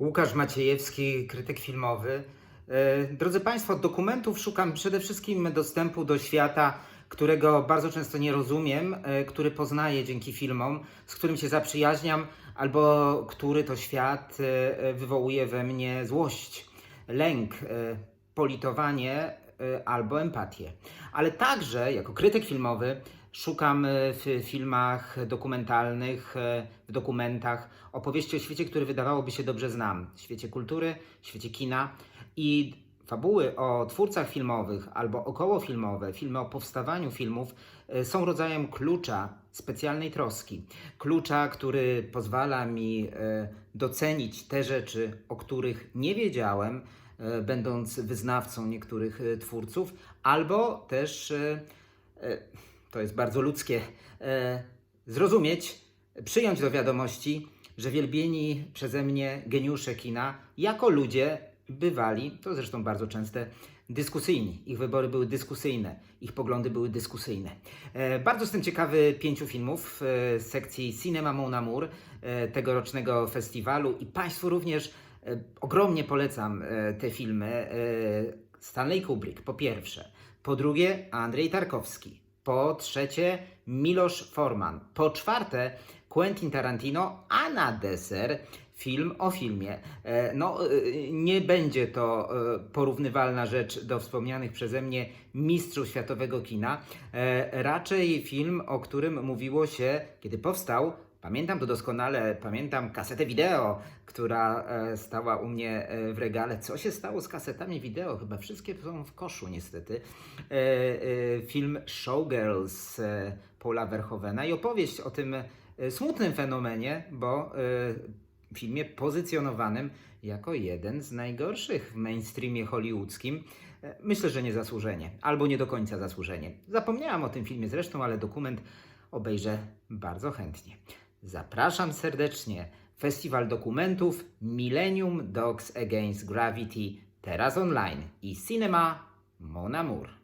Łukasz Maciejewski, krytyk filmowy. E, Drodzy Państwo, dokumentów szukam przede wszystkim dostępu do świata, którego bardzo często nie rozumiem, e, który poznaję dzięki filmom, z którym się zaprzyjaźniam, albo który to świat e, wywołuje we mnie złość, lęk, politowanie albo empatię. Ale także jako krytyk filmowy szukam e, w filmach dokumentalnych, e, w dokumentach opowieści o świecie, który wydawałoby się dobrze znam. Świecie kultury, świecie kina i fabuły o twórcach filmowych albo okołofilmowe, filmy o powstawaniu filmów e, są rodzajem klucza specjalnej troski. Klucza, który pozwala mi docenić te rzeczy, o których nie wiedziałem, będąc wyznawcą niektórych twórców, albo też, to jest bardzo ludzkie, e, zrozumieć, przyjąć do wiadomości, że wielbieni przeze mnie geniusze kina jako ludzie bywali, to zresztą bardzo częste, dyskusyjni. Ich wybory były dyskusyjne, ich poglądy były dyskusyjne. E, bardzo jestem ciekawy pięciu filmów e, z sekcji Cinema Mon Amour e, tegorocznego festiwalu i Państwu również e, ogromnie polecam e, te filmy. E, Stanley Kubrick po pierwsze, po drugie Andrzej Tarkowski, po trzecie Miloš Forman, po czwarte Quentin Tarantino, a na deser film o filmie. E, No, e, nie będzie to e, porównywalna rzecz do wspomnianych przeze mnie mistrzów światowego kina. Raczej film, o którym mówiło się, kiedy powstał, Pamiętam to doskonale, pamiętam kasetę wideo, która e, stała u mnie e, w regale. Co się stało z kasetami wideo? Chyba wszystkie są w koszu niestety. E, film Showgirls Paula Verhovena i opowieść o tym smutnym fenomenie, bo filmie pozycjonowanym jako jeden z najgorszych w mainstreamie hollywoodzkim. Myślę, że niezasłużenie, albo nie do końca zasłużenie. Zapomniałam o tym filmie zresztą, ale dokument obejrzę bardzo chętnie. Zapraszam serdecznie. Festiwal dokumentów Millennium Dogs Against Gravity teraz online i Cinema Mon Amour.